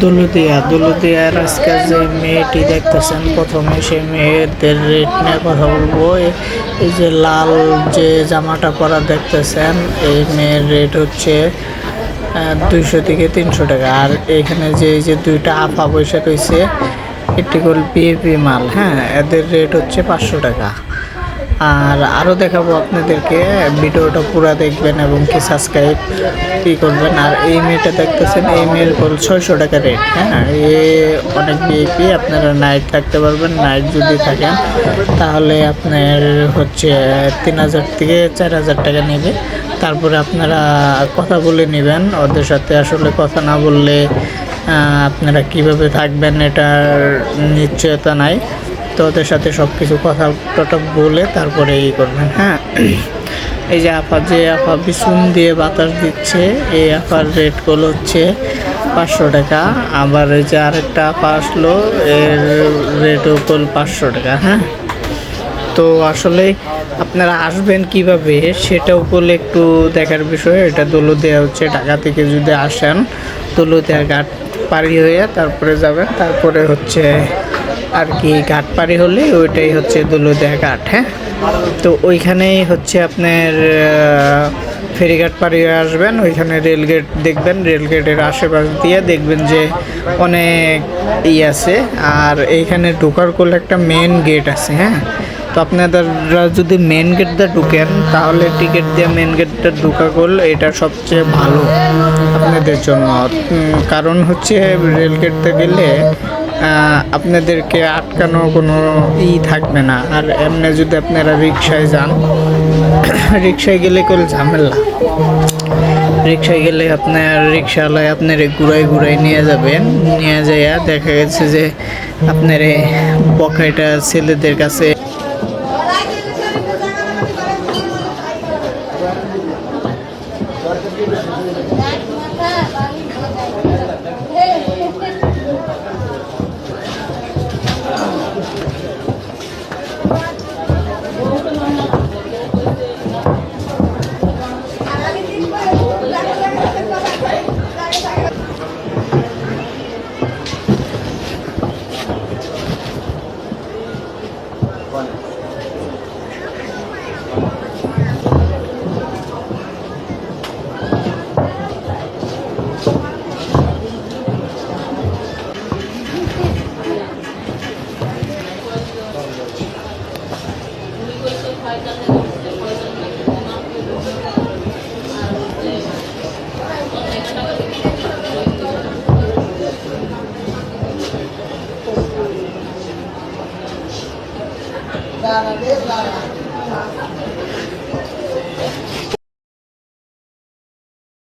দৌলতিয়া দৌলতিয়ার আজকে যে মেয়েটি দেখতেছেন, প্রথমে সেই মেয়েদের রেট নিয়ে কথা বলব। এই যে লাল যে জামাটা পরা দেখতেছেন, এই মেয়ের রেট হচ্ছে দুইশো থেকে তিনশো টাকা। আর এখানে যে, এই যে দুইটা আফা পয়সা রয়েছে, এটি হল পিএপি মাল হ্যাঁ এদের রেট হচ্ছে পাঁচশো টাকা। আর আরও দেখাবো আপনাদেরকে। ভিডিওটা পুরো দেখবেন এবং কি সাবস্ক্রাইব কি করবেন। আর এই মেয়েটা দেখতেছেন, এই মেয়ের হল ছয়শো টাকা রেট হ্যাঁ? এ অনেক বিএপি আপনারা নাইট থাকতে পারবেন। নাইট যদি থাকেন, তাহলে আপনার হচ্ছে তিন হাজার থেকে চার হাজার টাকা নেবে। তারপরে আপনারা কথা বলে নেবেন। ওদের সাথে আসলে কথা না বললে আপনারা কীভাবে থাকবেন এটার নিশ্চয়তা নাই। তো ওদের সাথে সব কিছু কথা টটা বলে তারপরে এই করবেন হ্যাঁ? এই যে আপা যে আপা বিছুন দিয়ে বাতাস দিচ্ছে, এই আপার রেটগুলো হচ্ছে পাঁচশো টাকা। আবার এই যে আরেকটা আপা আসলো, এর রেটও করল পাঁচশো টাকা হ্যাঁ? তো আসলে আপনারা আসবেন কীভাবে সেটাও বলে একটু দেখার বিষয়, এটা দোলো দেওয়া হচ্ছে ঢাকা থেকে যদি আসেন দোলো দেওয়া ঘাট পাড়ি হয়ে তারপরে যাবেন, তারপরে হচ্ছে আর কি ঘাট পাড়ি হলে ওইটাই হচ্ছে দৌলদিয়া ঘাট হ্যাঁ? তো ওইখানেই হচ্ছে আপনার ফেরিঘাট পাড়ি আসবেন ওইখানে রেলগেট দেখবেন রেলগেটের আশেপাশ দিয়ে দেখবেন যে অনেক ই আছে। আর এইখানে ঢোকার করলে একটা মেন গেট আছে হ্যাঁ? তো আপনারা যদি মেন গেট দিয়ে ঢুকেন তাহলে টিকিট দিয়ে মেন গেটটা ঢুকা করলে এটা সবচেয়ে ভালো আপনাদের জন্য। কারণ হচ্ছে রেলগেটতে গেলে আহ, আপনাদেরকে আটকানো কোনো ই থাকবে না। আর এমনি যদি আপনারা রিক্সায় যান রিক্সায় গেলে কোনো ঝামেলা। রিক্সায় গেলে আপনার রিক্সাওয়ালায় আপনার ঘুরাই ঘুরাই নিয়ে যাবেন। নিয়ে যাইয়া দেখা গেছে যে আপনার পকেটা ছেলেদের কাছে lá, lá, lá.